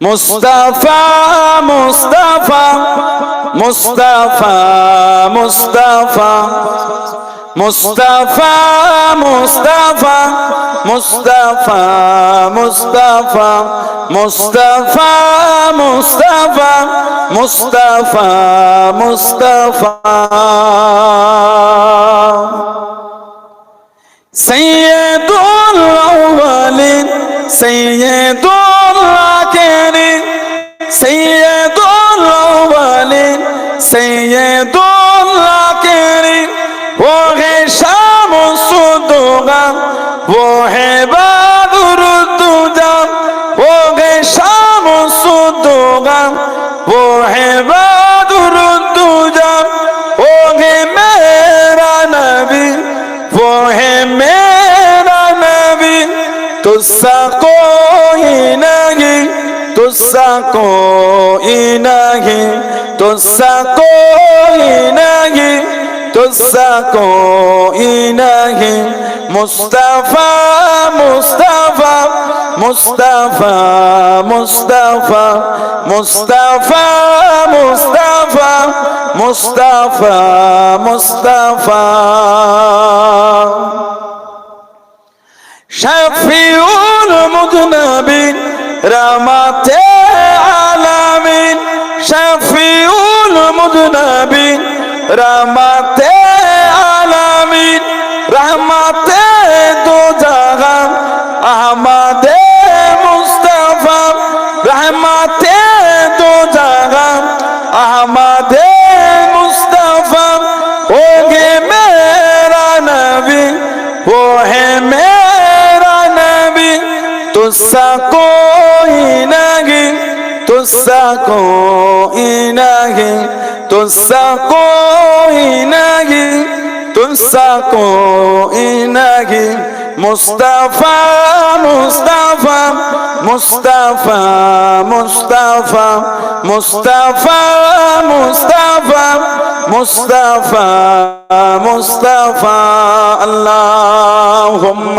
মুস্তাফা মুস্তাফা মুস্তাফা মুস্তাফা মুস্তাফা মুস্তাফা মুস্তাফা মুস্তাফা মুস্তাফা মুস্তাফা মুস্তাফা মুস্তাফা সৈয়দুল আউয়ালিন সৈয়দুল সৈয়দুল্লাহ কেরি ওহে শামসু দুগা ওহে বাদুরুদ্দুজা ওহে শামসু দুগা ওহে বাদুরুদ্দুজা ওহে মেরা নবী, ওহে মেরা নবী, তুসা কোই নাহি, তুসা কোই নাহি। तुस्सा कोई नहीं तुस्सा कोई नहीं मुस्तफा मुस्तफा मुस्तफा मुस्तफा मुस्तफा मुस्तफा मुस्तफा मुस्तफा शफीउल मुदनबी रमाते দরুদ নবী রহমাতে আলামিন রহমাতে দো জাহান আহমাদে মুস্তাফা রহমাতে দো জাহান আহমাদে মুস্তাফা ও গে মেরা নবী ও হে মেরা নবী তুসা কোই নগি तुझसा को इनाही تساقو إناجي تساقو إناجي مصطفى مصطفى مصطفى مصطفى مصطفى مصطفى مصطفى مصطفى اللهم